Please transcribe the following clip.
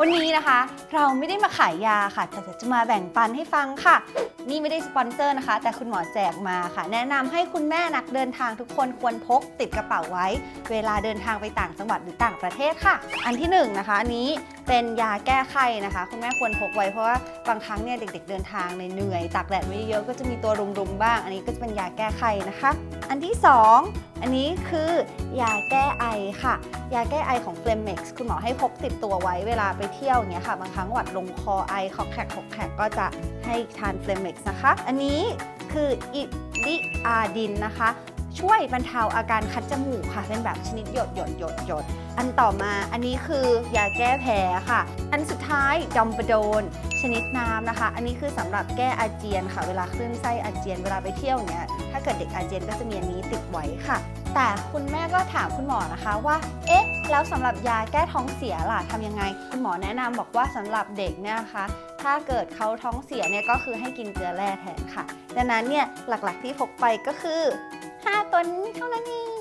วันนี้นะคะ เราไม่ได้มาขายยาค่ะ แต่จะมาแบ่งปันให้ฟังค่ะนี่ไม่ได้สปอนเซอร์นะคะ แต่คุณหมอแจกมาค่ะ แนะนำให้คุณแม่นักเดินทางทุกคนควรพกติดกระเป๋าไว้ เวลาเดินทางไปต่างจังหวัดหรือต่างประเทศค่ะ อันที่หนึ่งนะคะอันนี้เป็นยาแก้ไข้นะคะ คุณแม่ควรพกไว้เพราะว่าบางครั้งเนี่ยเด็ก ๆ เดินทางเหนื่อยตากแดดไม่เยอะก็จะมีตัวรุมๆบ้าง อันนี้ก็จะเป็นยาแก้ไข้นะคะ อันที่สองอันนี้คือยาแก้ไอค่ะ ยาแก้ไอของ f l e m e x คุณหมอให้พกติดตัวไว้เวลาไปเที่ยวเงี้ยค่ะ บางครั้งหวัดลงคอไอคอกแขกขกแขกก็จะให้ทาน f l e m e x นะคะ อันนี้คืออิลิอาดินนะคะ ช่วยบรรเทาอาการคัดจมูกค่ะ เป็นแบบชนิดหยดหยดหยดหยดอันต่อมาอันนี้คือยาแก้แพ้ค่ะ อันสุดท้ายดอมปโดน ชนิดน้ำนะคะ อันนี้คือสำหรับแก้อาเจียนค่ะ เวลาคลื่นไส้อาเจียนเวลาไปเที่ยวเนี้ยถ้าเกิดเด็กอาเจียนก็จะมีอันนี้ติดไว้ค่ะ แต่คุณแม่ก็ถามคุณหมอนะคะว่า เอ๊ะ แล้วสำหรับยาแก้ท้องเสียล่ะทำยังไง คุณหมอแนะนำบอกว่าสำหรับเด็กเนี่ยนะคะ ถ้าเกิดเขาท้องเสียเนี่ยก็คือให้กินเกลือแร่แทนค่ะ ดังนั้นเนี่ยหลักๆที่พกไปก็คือ 5 ตัวนี้เท่านั้นเอง